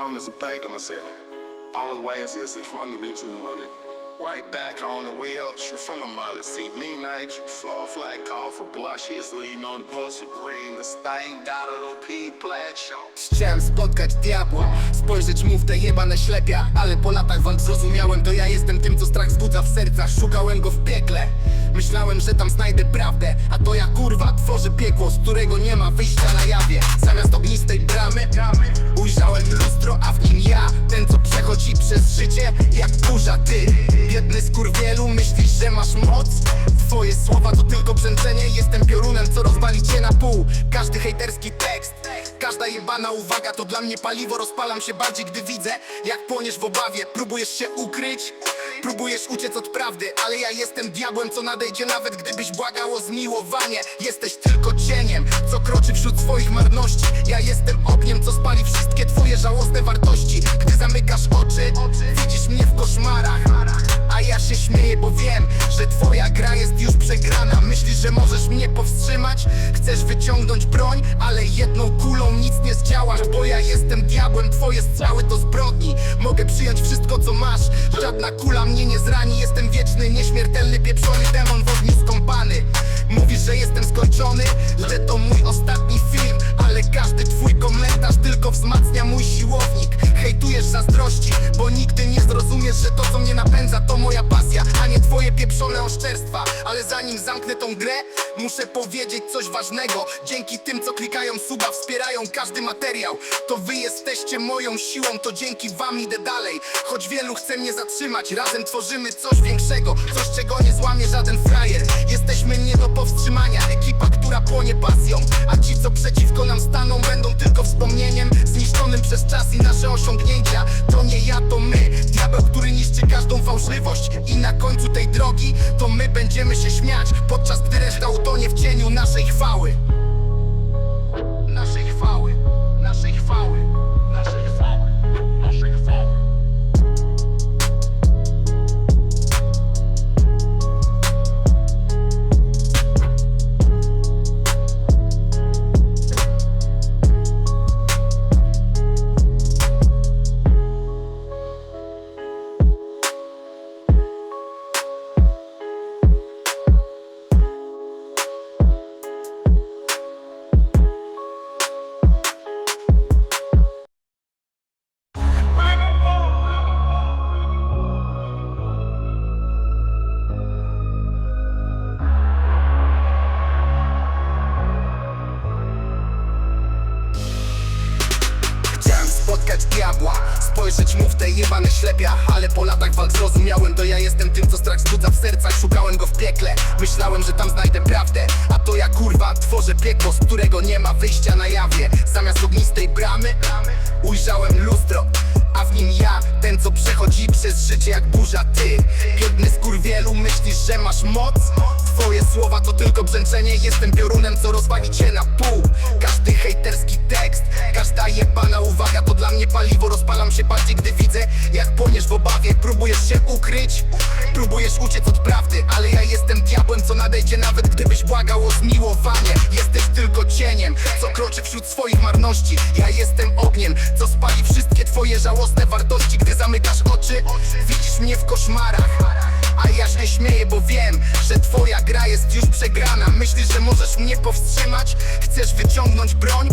All the money. Right back on the she from the mother. See me night, you fall flat, call for blush. She's leaning on the. The stain got a little plaid show. Chciałem spotkać diabła, spojrzeć mu w te jebane ślepia Ale po latach walk zrozumiałem, to ja jestem tym, co strach wzbudza w sercach Szukałem go w piekle, myślałem, że tam znajdę prawdę A to ja kurwa tworzę piekło, z którego nie ma wyjścia na jawie Zamiast ognistej myślisz, że masz moc? Twoje słowa to tylko brzęczenie. Jestem piorunem, co rozwali cię na pół. Każdy hejterski tekst Każda jebana uwaga to dla mnie paliwo. Rozpalam się bardziej, gdy widzę Jak płoniesz w obawie. Próbujesz się ukryć Próbujesz uciec od prawdy Ale ja jestem diabłem, co nadejdzie Nawet gdybyś błagał o zmiłowanie. Jesteś tylko cieniem, co kroczy wśród swoich marności. Ja jestem ogniem, co spali wszystkie twoje żałosne wartości. Gdy zamykasz oczy Widzisz mnie w koszmarach się śmieję, bo wiem, że twoja gra jest już przegrana. Myślisz, że możesz mnie powstrzymać? Chcesz wyciągnąć broń, ale jedną kulą nic nie zdziałasz Bo ja jestem diabłem, twoje strzały to zbrodni. Mogę przyjąć wszystko co masz, żadna kula mnie nie zrani. Jestem wieczny, nieśmiertelny, pieprzony demon w ogniu skąpany Mówisz, że jestem skończony, że to mój ostatni film Ale każdy twój pieprzone oszczerstwa Ale zanim zamknę tą grę, muszę powiedzieć coś ważnego. Dzięki tym co klikają suba, wspierają każdy materiał. To wy jesteście moją siłą, to dzięki wam idę dalej. Choć wielu chce mnie zatrzymać, razem tworzymy coś większego. Coś czego nie złamie żaden frajer. Jesteśmy nie do powstrzymania, ekipa, która płonie pasją. A ci co przeciwko nam staną będą tylko drogi to my będziemy się śmiać. Podczas gdy reszta utonie w cieniu naszej chwały diabła. Spojrzeć mu w te jebane ślepia Ale po latach walk zrozumiałem To ja jestem tym, co strach wzbudza w sercach. Szukałem go w piekle Myślałem, że tam znajdę prawdę. A to ja kurwa tworzę piekło Z którego nie ma wyjścia na jawie. Zamiast ognistej bramy Ujrzałem lustro a w nim ja, ten co przechodzi przez życie jak burza. Ty Biedny skurwielu, myślisz, że masz moc? Twoje słowa to tylko brzęczenie Jestem piorunem, co rozwali cię na pół. Każdy hejterski tekst Próbujesz się ukryć? Próbujesz uciec od prawdy Ale ja jestem diabłem, co nadejdzie nawet gdybyś błagał o zmiłowanie. Jesteś tylko cieniem, co kroczy wśród swoich marności. Ja jestem ogniem, co spali wszystkie twoje żałosne wartości Gdy zamykasz oczy, widzisz mnie w koszmarach a ja się śmieję, bo wiem, że twoja gra jest już przegrana. Myślisz, że możesz mnie powstrzymać? Chcesz wyciągnąć broń,